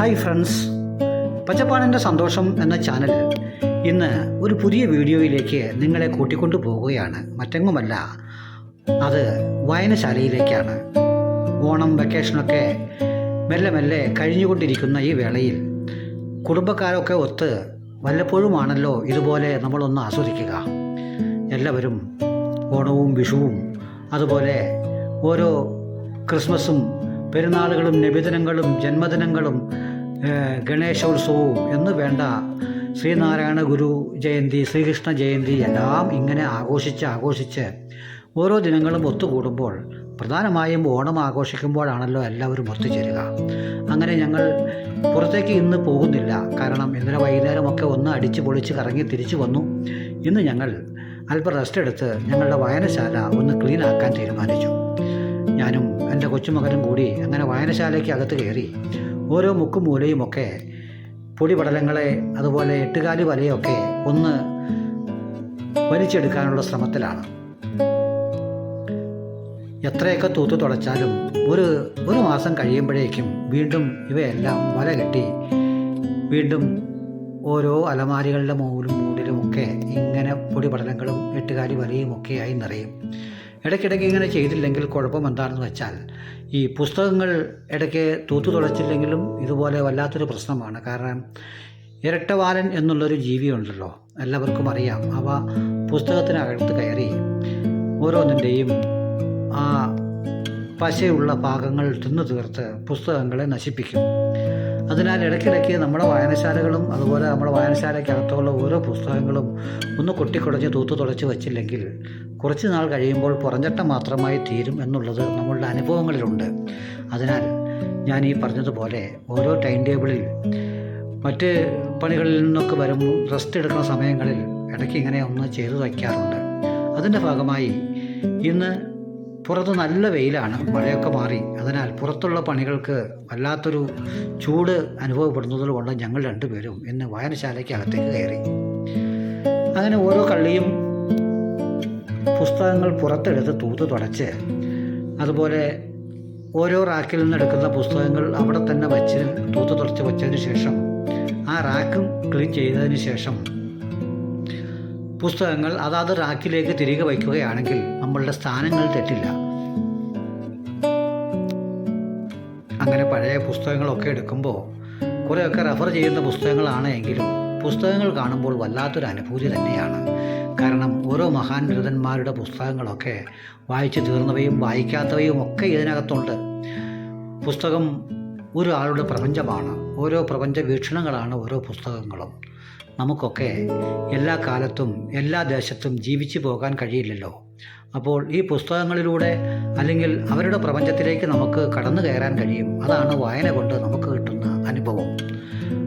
Hi friends. പച്ചപ്പാടിന്റെ സന്തോഷം എന്ന channel ഇന്ന് ഒരു പുതിയ വീഡിയോയിലേക്ക് നിങ്ങളെ കൂട്ടിക്കൊണ്ടു പോവുകയാണ് മറ്റെങ്ങുമല്ല അത് വായനശാലയിലേക്കാണ്. ഓണം വെക്കേഷനൊക്കെ മെല്ലെ മെല്ലെ കഴിഞ്ഞുകൊണ്ടിരിക്കുന്ന ഈ വേളയിൽ കുടുംബക്കാരൊക്കെ ഒത്ത് വല്ലപ്പോഴുമാണല്ലോ ഇതുപോലെ നമ്മളൊന്ന് ആസ്വദിക്കുക. എല്ലാവരും ഓണവും വിഷുവും അതുപോലെ ഓരോ ക്രിസ്മസും പെരുന്നാളുകളും നബിദിനങ്ങളും ജന്മദിനങ്ങളും ഗണേശോത്സവവും എന്ന് വേണ്ട ശ്രീനാരായണ ഗുരു ജയന്തി ശ്രീകൃഷ്ണ ജയന്തി എല്ലാം ഇങ്ങനെ ആഘോഷിച്ച് ആഘോഷിച്ച് ഓരോ ദിനങ്ങളും ഒത്തുകൂടുമ്പോൾ പ്രധാനമായും ഓണം ആഘോഷിക്കുമ്പോഴാണല്ലോ എല്ലാവരും ഒത്തുചേരുക. അങ്ങനെ ഞങ്ങൾ പുറത്തേക്ക് ഇന്ന് പോകുന്നില്ല. കാരണം ഇന്നലെ വൈകുന്നേരമൊക്കെ ഒന്ന് അടിച്ച് പൊളിച്ച് കറങ്ങി തിരിച്ചു വന്നു. ഇന്ന് ഞങ്ങൾ അല്പം റെസ്റ്റ് എടുത്ത് ഞങ്ങളുടെ വായനശാല ഒന്ന് ക്ലീൻ ആക്കാൻ തീരുമാനിച്ചു. ഞാനും എന്റെ കൊച്ചുമകനും കൂടി അങ്ങനെ വായനശാലയ്ക്ക് അകത്ത് കയറി ഓരോ മുക്കും മൂലയുമൊക്കെ പൊടിപടലങ്ങളെ അതുപോലെ എട്ടുകാലി വലയൊക്കെ ഒന്ന് വലിച്ചെടുക്കാനുള്ള ശ്രമത്തിലാണ്. എത്രയൊക്കെ തൂത്തു തുടച്ചാലും ഒരു ഒരു മാസം കഴിയുമ്പോഴേക്കും വീണ്ടും ഇവയെല്ലാം വല കെട്ടി വീണ്ടും ഓരോ അലമാരികളുടെ മൂലും മൂടിലുമൊക്കെ ഇങ്ങനെ പൊടിപടലങ്ങളും എട്ടുകാലി വലയുമൊക്കെയായി നിറയും. ഇടയ്ക്കിടയ്ക്ക് ഇങ്ങനെ ചെയ്തില്ലെങ്കിൽ കുഴപ്പം എന്താണെന്ന് വെച്ചാൽ ഈ പുസ്തകങ്ങൾ ഇടയ്ക്ക് തൂത്തു തുടച്ചില്ലെങ്കിലും ഇതുപോലെ വല്ലാത്തൊരു പ്രശ്നമാണ്. കാരണം ഇരട്ടവാലൻ എന്നുള്ളൊരു ജീവിയുണ്ടല്ലോ. എല്ലാവർക്കും അറിയാം. അവ പുസ്തകത്തിനകത്ത് കയറി ഓരോന്നിന്റെയും ആ പശയുള്ള ഭാഗങ്ങൾ തിന്നു തീർത്ത് പുസ്തകങ്ങളെ നശിപ്പിക്കും. അതിനാൽ ഇടയ്ക്കിടയ്ക്ക് നമ്മുടെ വായനശാലകളും അതുപോലെ നമ്മുടെ വായനശാലയ്ക്കകത്തുള്ള ഓരോ പുസ്തകങ്ങളും ഒന്ന് കൊട്ടിക്കുടഞ്ഞ് തൂത്തു തുടച്ച് വച്ചില്ലെങ്കിൽ കുറച്ച് നാൾ കഴിയുമ്പോൾ പുറഞ്ഞട്ടം മാത്രമായി തീരും എന്നുള്ളത് നമ്മളുടെ അനുഭവങ്ങളിലുണ്ട്. അതിനാൽ ഞാൻ ഈ പറഞ്ഞതുപോലെ ഓരോ ടൈം ടേബിളിൽ മറ്റ് പണികളിൽ നിന്നൊക്കെ വരുമ്പോൾ റെസ്റ്റ് എടുക്കുന്ന സമയങ്ങളിൽ ഇടയ്ക്ക് ഇങ്ങനെ ഒന്ന് ചെയ്തു വയ്ക്കാറുണ്ട് അതിന്റെ ഭാഗമായി ഇന്ന് പുറത്ത് നല്ല വെയിലാണ് മഴയൊക്കെ മാറി. അതിനാൽ പുറത്തുള്ള പണികൾക്ക് വല്ലാത്തൊരു ചൂട് അനുഭവപ്പെടുന്നതുകൊണ്ട് കൊണ്ട് ഞങ്ങൾ രണ്ടുപേരും ഇന്ന് വായനശാലയ്ക്ക് അകത്തേക്ക് കയറി. അങ്ങനെ ഓരോ കള്ളിയും പുസ്തകങ്ങൾ പുറത്തെടുത്ത് തൂത്ത് തുടച്ച് അതുപോലെ ഓരോ റാക്കിൽ നിന്ന് എടുക്കുന്ന പുസ്തകങ്ങൾ അവിടെ തന്നെ വച്ച് തൂത്ത് തുടച്ച് വെച്ചതിന് ശേഷം ആ റാക്കും ക്ലീൻ ചെയ്തതിന് ശേഷം പുസ്തകങ്ങൾ അതാത് റാക്കിലേക്ക് തിരികെ വയ്ക്കുകയാണെങ്കിൽ നമ്മളുടെ സ്ഥാനങ്ങൾ തെറ്റില്ല. അങ്ങനെ പഴയ പുസ്തകങ്ങളൊക്കെ എടുക്കുമ്പോൾ കുറേയൊക്കെ റെഫർ ചെയ്യുന്ന പുസ്തകങ്ങളാണ് എങ്കിലും പുസ്തകങ്ങൾ കാണുമ്പോൾ വല്ലാത്തൊരു അനുഭൂതി തന്നെയാണ്. കാരണം ഓരോ മഹാൻ ബിരുദന്മാരുടെ പുസ്തകങ്ങളൊക്കെ വായിച്ചു തീർന്നവയും വായിക്കാത്തവയും ഒക്കെ ഇതിനകത്തുണ്ട്. പുസ്തകം ഒരാളുടെ പ്രപഞ്ചമാണ്. ഓരോ പ്രപഞ്ച വീക്ഷണങ്ങളാണ് ഓരോ പുസ്തകങ്ങളും. നമുക്കൊക്കെ എല്ലാ കാലത്തും എല്ലാ ദേശത്തും ജീവിച്ചു പോകാൻ കഴിയില്ലല്ലോ. അപ്പോൾ ഈ പുസ്തകങ്ങളിലൂടെ അല്ലെങ്കിൽ അവരുടെ പ്രപഞ്ചത്തിലേക്ക് നമുക്ക് കടന്നു കയറാൻ കഴിയും. അതാണ് വായന കൊണ്ട് നമുക്ക് കിട്ടുന്ന അനുഭവം.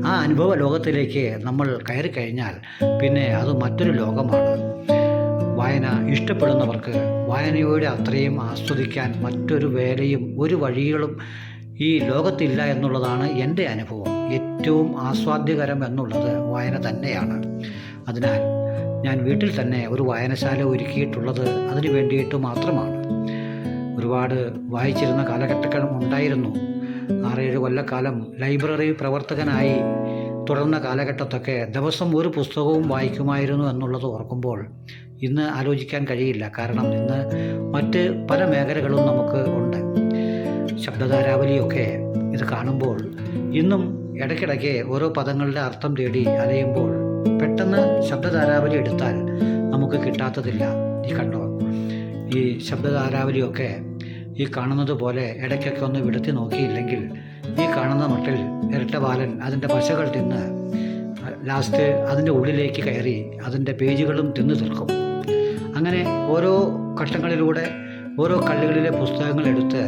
ആ അനുഭവ ലോകത്തിലേക്ക് നമ്മൾ കയറി കഴിഞ്ഞാൽ പിന്നെ അത് മറ്റൊരു ലോകമാണ്. വായന ഇഷ്ടപ്പെടുന്നവർക്ക് വായനയോടെ അത്രയും ആസ്വദിക്കാൻ മറ്റൊരു വേലയും ഒരു വഴികളും ഈ ലോകത്തില്ല എന്നുള്ളതാണ് എന്റെ അനുഭവം. ഏറ്റവും ആസ്വാദ്യകരം എന്നുള്ളത് വായന തന്നെയാണ്. അതിനാൽ ഞാൻ വീട്ടിൽ തന്നെ ഒരു വായനശാല ഒരുക്കിയിട്ടുള്ളത് അതിനു വേണ്ടിയിട്ട് മാത്രമാണ്. ഒരുപാട് വായിച്ചിരുന്ന കാലഘട്ടങ്ങളും ഉണ്ടായിരുന്നു. ആറേഴ് കൊല്ലക്കാലം ലൈബ്രറി പ്രവർത്തകനായി തുടർന്ന കാലഘട്ടത്തൊക്കെ ദിവസം ഒരു പുസ്തകവും വായിക്കുമായിരുന്നു എന്നുള്ളത് ഓർക്കുമ്പോൾ ഇന്ന് ആലോചിക്കാൻ കഴിയില്ല. കാരണം ഇന്ന് മറ്റ് പല മേഖലകളും നമുക്ക് ഉണ്ട്. ശബ്ദധാരാവലിയൊക്കെ ഇത് കാണുമ്പോൾ ഇന്നും ഇടയ്ക്കിടയ്ക്ക് ഓരോ പദങ്ങളുടെ അർത്ഥം തേടി അലയുമ്പോൾ പെട്ടെന്ന് ശബ്ദധാരാവലി എടുത്താൽ നമുക്ക് കിട്ടാത്തതില്ല. ഈ കണ്ടോ? ഈ ശബ്ദധാരാവലിയൊക്കെ ഈ കാണുന്നത് പോലെ ഇടയ്ക്കൊക്കെ ഒന്ന് വിടുത്തി നോക്കിയില്ലെങ്കിൽ ഈ കാണുന്ന മട്ടിൽ ഇരട്ടബാലൻ അതിന്റെ പശകൾ തിന്ന് ലാസ്റ്റ് അതിന്റെ ഉള്ളിലേക്ക് കയറി അതിന്റെ പേജുകളും തിന്നു തീർക്കും. അങ്ങനെ ഓരോ ഘട്ടങ്ങളിലൂടെ ഓരോ കള്ളികളിലെ പുസ്തകങ്ങൾ എടുത്ത്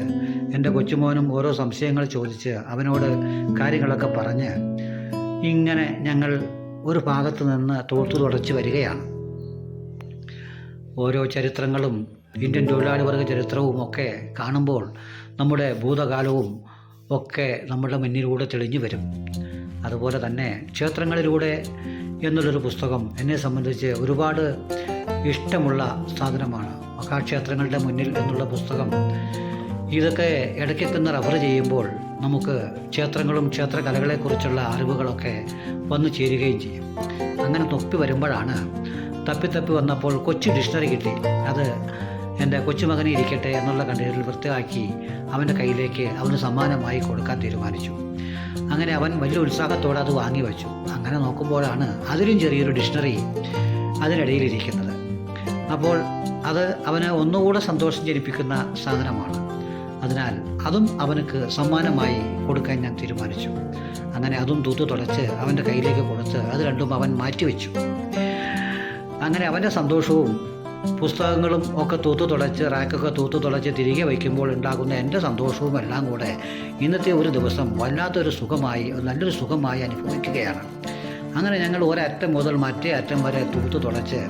എന്റെ കൊച്ചുമോനും ഓരോ സംശയങ്ങൾ ചോദിച്ച് അവനോട് കാര്യങ്ങളൊക്കെ പറഞ്ഞ് ഇങ്ങനെ ഞങ്ങൾ ഒരു ഭാഗത്ത് നിന്ന് തോർത്തു തുടച്ച് വരികയാണ്. ഓരോ ചരിത്രങ്ങളും ഇന്ത്യൻ തൊഴിലാളി വർഗ ചരിത്രവും ഒക്കെ കാണുമ്പോൾ നമ്മുടെ ഭൂതകാലവും ഒക്കെ നമ്മുടെ മുന്നിലൂടെ തെളിഞ്ഞു വരും. അതുപോലെ തന്നെ ക്ഷേത്രങ്ങളിലൂടെ എന്നുള്ളൊരു പുസ്തകം എന്നെ സംബന്ധിച്ച് ഒരുപാട് ഇഷ്ടമുള്ള സാധനമാണ്. മഹാക്ഷേത്രങ്ങളുടെ മുന്നിൽ എന്നുള്ള പുസ്തകം. ഇതൊക്കെ ഇടയ്ക്കൊക്കെ ഒന്ന് റഫർ ചെയ്യുമ്പോൾ നമുക്ക് ക്ഷേത്രങ്ങളും ക്ഷേത്രകലകളെക്കുറിച്ചുള്ള അറിവുകളൊക്കെ വന്നു ചേരുകയും ചെയ്യും. അങ്ങനെ തൊപ്പി വരുമ്പോഴാണ് തപ്പി തപ്പി വന്നപ്പോൾ കൊച്ചു ഡിക്ഷണറി കിട്ടി. അത് എന്റെ കൊച്ചുമകനെ ഇരിക്കട്ടെ എന്നുള്ള കണ്ടീഷനിൽ വൃത്തിയാക്കി അവന്റെ കയ്യിലേക്ക് അവന് സമ്മാനമായി കൊടുക്കാൻ തീരുമാനിച്ചു. അങ്ങനെ അവൻ വലിയ ഉത്സാഹത്തോടെ അത് വാങ്ങി വെച്ചു. അങ്ങനെ നോക്കുമ്പോഴാണ് അതിലും ചെറിയൊരു ഡിക്ഷണറി അതിനിടയിലിരിക്കുന്നത് അപ്പോൾ അത് അവന് ഒന്നുകൂടെ സന്തോഷം ജനിപ്പിക്കുന്ന സാധനമാണ്. അതിനാൽ അതും അവനക്ക് സമ്മാനമായി കൊടുക്കാൻ ഞാൻ തീരുമാനിച്ചു. അങ്ങനെ അതും തൂത്ത് തുടച്ച് അവന്റെ കയ്യിലേക്ക് കൊടുത്ത് അത് രണ്ടും അവൻ മാറ്റിവെച്ചു. അങ്ങനെ അവന്റെ സന്തോഷവും പുസ്തകങ്ങളും ഒക്കെ തൂത്ത് തുടച്ച് റാക്കൊക്കെ തൂത്ത് തുടച്ച് തിരികെ വയ്ക്കുമ്പോൾ ഉണ്ടാകുന്ന എന്റെ സന്തോഷവും എല്ലാം കൂടെ ഇന്നത്തെ ഒരു ദിവസം വല്ലാത്തൊരു സുഖമായി നല്ലൊരു സുഖമായി അനുഭവിക്കുകയാണ്. അങ്ങനെ ഞങ്ങൾ ഒരറ്റം മുതൽ മറ്റേ അറ്റം വരെ തൂത്ത് തുടച്ച്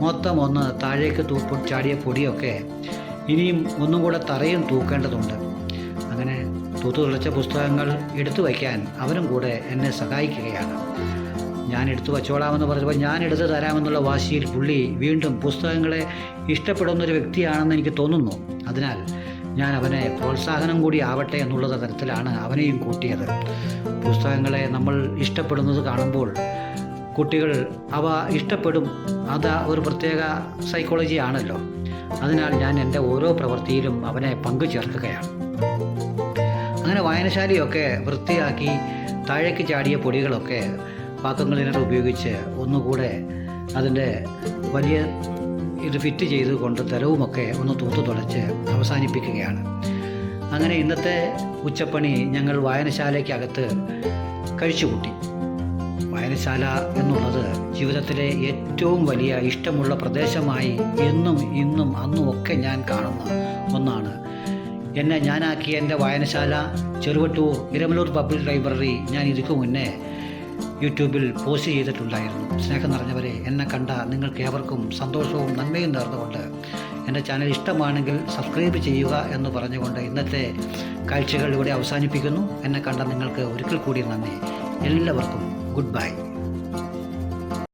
മൊത്തം ഒന്ന് താഴേക്ക് തൂപ്പ് ചാടിയ പൊടിയൊക്കെ ഇനിയും ഒന്നും കൂടെ തറയും തൂക്കേണ്ടതുണ്ട്. അങ്ങനെ തൂത്തു തുളച്ച പുസ്തകങ്ങൾ എടുത്തു വയ്ക്കാൻ അവനും കൂടെ എന്നെ സഹായിക്കുകയാണ്. ഞാൻ എടുത്തു വച്ചോളാമെന്ന് പറഞ്ഞപ്പോൾ ഞാൻ എടുത്തു തരാമെന്നുള്ള വാശിയിൽ പുള്ളി വീണ്ടും പുസ്തകങ്ങളെ ഇഷ്ടപ്പെടുന്ന ഒരു വ്യക്തിയാണെന്ന് എനിക്ക് തോന്നുന്നു. അതിനാൽ ഞാൻ അവനെ പ്രോത്സാഹനം കൂടി ആവട്ടെ എന്നുള്ള തരത്തിലാണ് അവനെയും കൂട്ടിയത്. പുസ്തകങ്ങളെ നമ്മൾ ഇഷ്ടപ്പെടുന്നത് കാണുമ്പോൾ കുട്ടികൾ അവ ഇഷ്ടപ്പെടും. അത് ഒരു പ്രത്യേക സൈക്കോളജി ആണല്ലോ. അതിനാൽ ഞാൻ എന്റെ ഓരോ പ്രവൃത്തിയിലും അവനെ പങ്കു ചേർക്കുകയാണ് അങ്ങനെ വായനശാലയൊക്കെ വൃത്തിയാക്കി താഴേക്ക് ചാടിയ പൊടികളൊക്കെ പാക്കം ക്ലീനർ ഉപയോഗിച്ച് ഒന്നുകൂടെ അതിന്റെ വലിയ ഇത് ഫിറ്റ് ചെയ്ത് കൊണ്ട് തരവുമൊക്കെ ഒന്ന് തൂത്തു തുടച്ച് അവസാനിപ്പിക്കുകയാണ്. അങ്ങനെ ഇന്നത്തെ ഉച്ചപ്പണി ഞങ്ങൾ വായനശാലയ്ക്കകത്ത് കഴിച്ചുകൂട്ടി. വായനശാല എന്നുള്ളത് ജീവിതത്തിലെ ഏറ്റവും വലിയ ഇഷ്ടമുള്ള പ്രദേശമായി എന്നും ഇന്നും അന്നും ഒക്കെ ഞാൻ കാണുന്ന ഒന്നാണ്. എന്നെ ഞാനാക്കിയ എന്റെ വായനശാല ചെറുവട്ടൂർ ഇരമലൂർ പബ്ലിക് ലൈബ്രറി ഞാൻ ഇതിക്കു മുന്നേ യൂട്യൂബിൽ പോസ്റ്റ് ചെയ്തിട്ടുണ്ടായിരുന്നു. സ്നേഹം നിറഞ്ഞവരെ എന്നെ കണ്ട നിങ്ങൾക്ക് ഏവർക്കും സന്തോഷവും നന്മയും നേർന്നുകൊണ്ട് എന്റെ ചാനൽ ഇഷ്ടമാണെങ്കിൽ സബ്സ്ക്രൈബ് ചെയ്യുക എന്ന് പറഞ്ഞുകൊണ്ട് ഇന്നത്തെ കാഴ്ചകൾ ഇവിടെ അവസാനിപ്പിക്കുന്നു. എന്നെ കണ്ട നിങ്ങൾക്ക് ഒരിക്കൽ കൂടി നന്ദി. എല്ലാവർക്കും Goodbye.